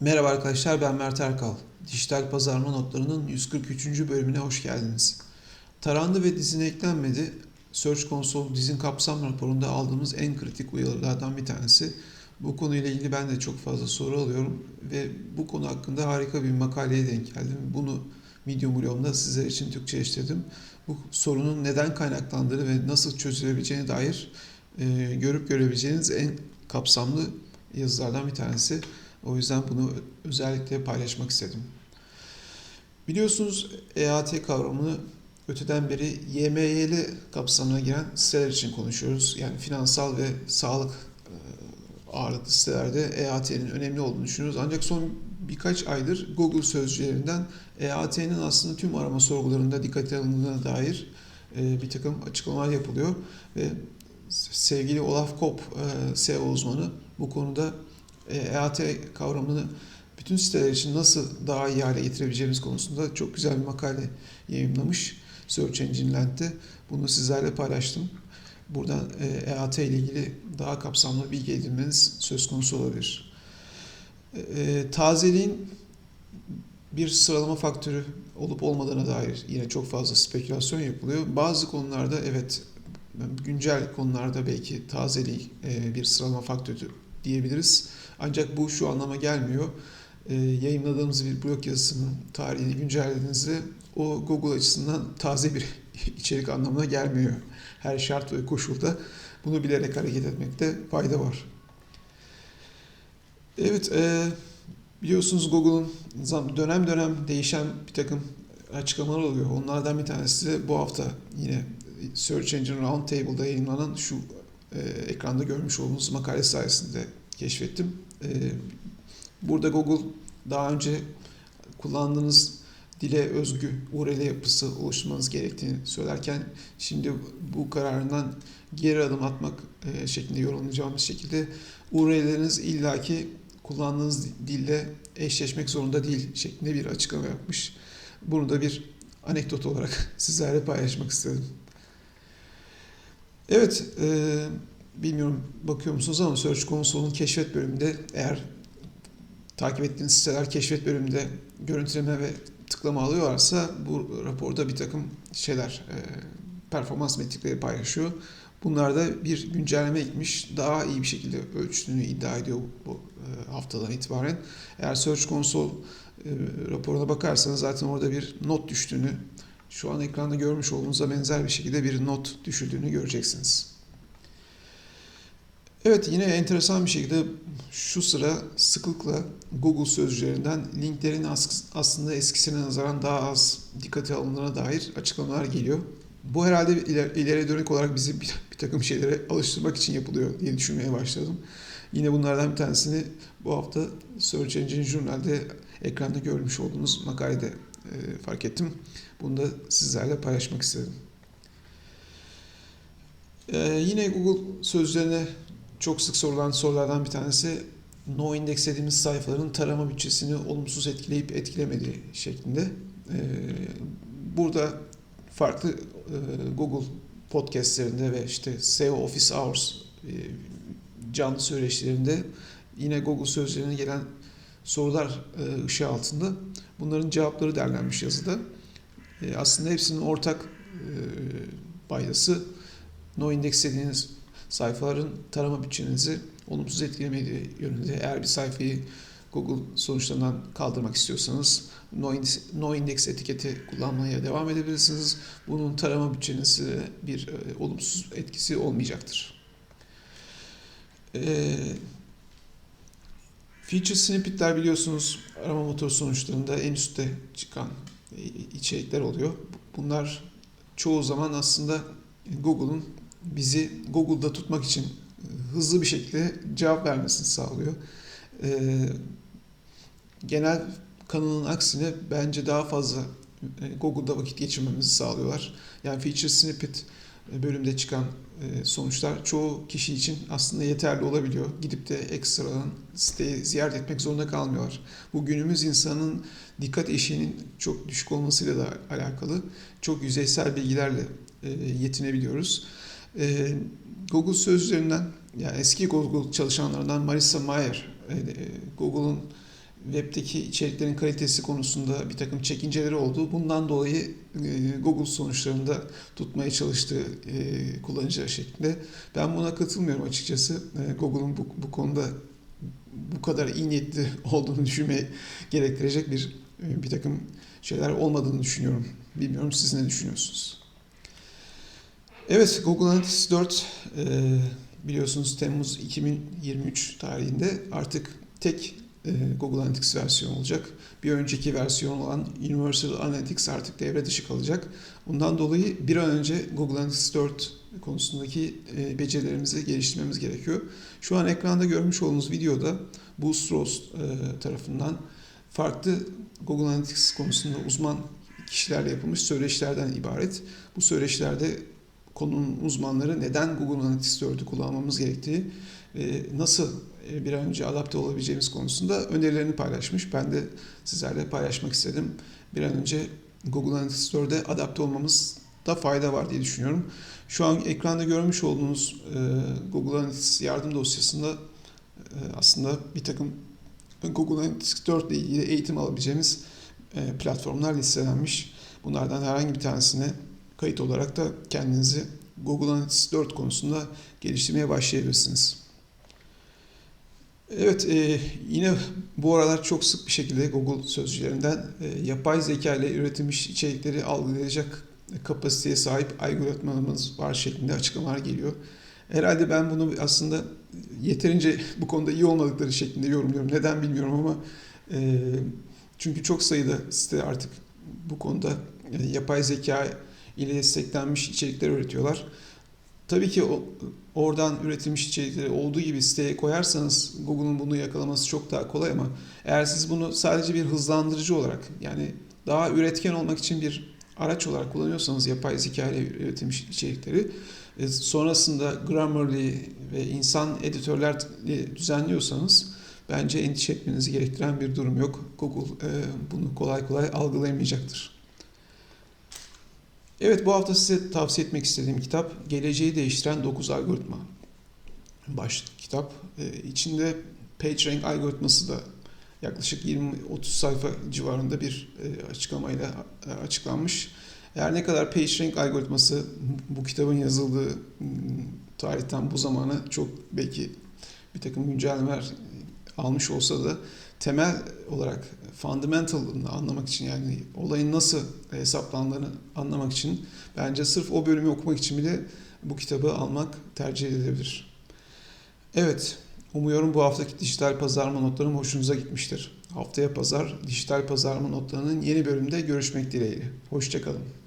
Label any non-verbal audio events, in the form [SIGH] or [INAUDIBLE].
Merhaba arkadaşlar ben Mert Erkal. Dijital Pazarlama Notları'nın 143. bölümüne hoş geldiniz. Tarandı ve dizine eklenmedi. Search Console dizin kapsam raporunda aldığımız en kritik uyarılardan bir tanesi. Bu konuyla ilgili ben de çok fazla soru alıyorum ve bu konu hakkında harika bir makaleye denk geldim. Bunu Medium blogumda sizler için Türkçeleştirdim. Bu sorunun neden kaynaklandığını ve nasıl çözülebileceğine dair e, görüp görebileceğiniz en kapsamlı yazılardan bir tanesi. O yüzden bunu özellikle paylaşmak istedim. Biliyorsunuz EAT kavramını öteden beri YMYL kapsamına giren siteler için konuşuyoruz. Yani finansal ve sağlık e, ağırlıklı sitelerde EAT'nin önemli olduğunu düşünüyoruz. Ancak son birkaç aydır Google sözcüklerinden EAT'nin aslında tüm arama sorgularında dikkate alındığına dair e, bir takım açıklamalar yapılıyor. Ve sevgili Olaf Kopp, e, SEO uzmanı bu konuda EAT kavramını bütün siteler için nasıl daha iyi hale getirebileceğimiz konusunda çok güzel bir makale yayınlamış Search Engine Land'de. Bunu sizlerle paylaştım. Buradan EAT ile ilgili daha kapsamlı bilgi edinmeniz söz konusu olabilir. Tazeliğin bir sıralama faktörü olup olmadığına dair yine çok fazla spekülasyon yapılıyor. Bazı konularda evet güncel konularda belki tazeliği bir sıralama faktörü diyebiliriz. Ancak bu şu anlama gelmiyor. E, yayınladığımız bir blog yazısının tarihini güncellediğinizde o Google açısından taze bir [LAUGHS] içerik anlamına gelmiyor. Her şart ve koşulda bunu bilerek hareket etmekte fayda var. Evet, e, biliyorsunuz Google'un dönem dönem değişen bir takım açıklamalar oluyor. Onlardan bir tanesi bu hafta yine Search Engine Roundtable'da yayınlanan şu e, ekranda görmüş olduğunuz makale sayesinde keşfettim. Ee, burada Google daha önce kullandığınız dile özgü URL yapısı oluşturmanız gerektiğini söylerken şimdi bu kararından geri adım atmak e, şeklinde yorumlayacağımız şekilde URL'leriniz illaki kullandığınız dille eşleşmek zorunda değil şeklinde bir açıklama yapmış. Bunu da bir anekdot olarak [LAUGHS] sizlerle paylaşmak istedim. Evet, e, bilmiyorum bakıyor musunuz ama Search Console'un keşfet bölümünde eğer takip ettiğiniz siteler keşfet bölümünde görüntüleme ve tıklama alıyorlarsa bu raporda bir takım şeyler e, performans metrikleri paylaşıyor. Bunlarda bir güncelleme gitmiş. Daha iyi bir şekilde ölçtüğünü iddia ediyor bu e, haftadan itibaren. Eğer Search Console raporuna bakarsanız zaten orada bir not düştüğünü, şu an ekranda görmüş olduğunuzda benzer bir şekilde bir not düşüldüğünü göreceksiniz. Evet yine enteresan bir şekilde şu sıra sıklıkla Google sözcüklerinden linklerin aslında eskisine nazaran daha az dikkate alındığına dair açıklamalar geliyor. Bu herhalde iler, ileriye dönük olarak bizi bir, bir takım şeylere alıştırmak için yapılıyor diye düşünmeye başladım. Yine bunlardan bir tanesini bu hafta Search Engine Journal'de ekranda görmüş olduğunuz makalede e, fark ettim. Bunu da sizlerle paylaşmak istedim. Ee, yine Google sözlerine çok sık sorulan sorulardan bir tanesi no index dediğimiz sayfaların tarama bütçesini olumsuz etkileyip etkilemediği şeklinde. Ee, burada farklı e, Google podcastlerinde ve işte SEO Office Hours e, canlı söyleşilerinde yine Google sözlerine gelen sorular e, ışığı altında bunların cevapları derlenmiş yazıda. Aslında hepsinin ortak paydası no index dediğiniz sayfaların tarama bütçenizi olumsuz etkilemediği yönünde. Eğer bir sayfayı Google sonuçlarından kaldırmak istiyorsanız no index, etiketi kullanmaya devam edebilirsiniz. Bunun tarama bütçenize bir e, olumsuz etkisi olmayacaktır. E, feature snippetler biliyorsunuz arama motoru sonuçlarında en üstte çıkan e, içerikler oluyor. Bunlar çoğu zaman aslında Google'un bizi Google'da tutmak için hızlı bir şekilde cevap vermesini sağlıyor. Ee, genel kanalın aksine bence daha fazla e, Google'da vakit geçirmemizi sağlıyorlar. Yani feature snippet e, bölümde çıkan e, sonuçlar çoğu kişi için aslında yeterli olabiliyor. Gidip de ekstradan siteyi ziyaret etmek zorunda kalmıyorlar. Bu günümüz insanın dikkat eşiğinin çok düşük olmasıyla da alakalı. Çok yüzeysel bilgilerle yetinebiliyoruz. E, Google sözlerinden, yani eski Google çalışanlarından Marissa Mayer, e, Google'un webdeki içeriklerin kalitesi konusunda bir takım çekinceleri oldu. Bundan dolayı e, Google sonuçlarında tutmaya çalıştığı e, kullanıcılar şeklinde. Ben buna katılmıyorum açıkçası. E, Google'un bu, bu konuda bu kadar iyi niyetli [LAUGHS] olduğunu düşünmeye gerektirecek bir e, bir takım şeyler olmadığını düşünüyorum. Bilmiyorum siz ne düşünüyorsunuz? Evet, Google Analytics 4 e, biliyorsunuz Temmuz 2023 tarihinde artık tek e, Google Analytics versiyonu olacak. Bir önceki versiyon olan Universal Analytics artık devre dışı kalacak. Bundan dolayı bir an önce Google Analytics 4 konusundaki e, becerilerimizi geliştirmemiz gerekiyor. Şu an ekranda görmüş olduğunuz videoda Boost Rose e, tarafından farklı Google Analytics konusunda uzman kişilerle yapılmış söyleşilerden ibaret. Bu söyleşilerde konunun uzmanları neden Google Analytics 4'ü kullanmamız gerektiği, nasıl bir an önce adapte olabileceğimiz konusunda önerilerini paylaşmış. Ben de sizlerle paylaşmak istedim. Bir an önce Google Analytics 4'e adapte olmamızda fayda var diye düşünüyorum. Şu an ekranda görmüş olduğunuz Google Analytics yardım dosyasında aslında bir takım Google Analytics 4 ile ilgili eğitim alabileceğimiz platformlar listelenmiş. Bunlardan herhangi bir tanesine kayıt olarak da kendinizi Google Analytics 4 konusunda geliştirmeye başlayabilirsiniz. Evet, e, yine bu aralar çok sık bir şekilde Google sözcülerinden e, yapay zeka ile üretilmiş içerikleri algılayacak kapasiteye sahip algoritmalarımız var şeklinde açıklamalar geliyor. Herhalde ben bunu aslında yeterince bu konuda iyi olmadıkları şeklinde yorumluyorum. Neden bilmiyorum ama e, çünkü çok sayıda site artık bu konuda e, yapay zeka ile desteklenmiş içerikler üretiyorlar. Tabii ki oradan üretilmiş içerikleri olduğu gibi siteye koyarsanız Google'un bunu yakalaması çok daha kolay ama eğer siz bunu sadece bir hızlandırıcı olarak yani daha üretken olmak için bir araç olarak kullanıyorsanız yapay zeka ile üretilmiş içerikleri e, sonrasında Grammarly ve insan editörlerle düzenliyorsanız bence endişe etmenizi gerektiren bir durum yok. Google e, bunu kolay kolay algılayamayacaktır. Evet bu hafta size tavsiye etmek istediğim kitap Geleceği Değiştiren 9 Algoritma. Başlık kitap. Ee, içinde PageRank algoritması da yaklaşık 20-30 sayfa civarında bir e, açıklamayla e, açıklanmış. Eğer ne kadar PageRank algoritması bu kitabın yazıldığı tarihten bu zamana çok belki bir takım güncellemeler almış olsa da temel olarak fundamental'ını anlamak için yani olayın nasıl hesaplandığını anlamak için bence sırf o bölümü okumak için bile bu kitabı almak tercih edilebilir. Evet, umuyorum bu haftaki dijital pazarlama notlarım hoşunuza gitmiştir. Haftaya pazar dijital pazarlama notlarının yeni bölümde görüşmek dileğiyle. Hoşçakalın.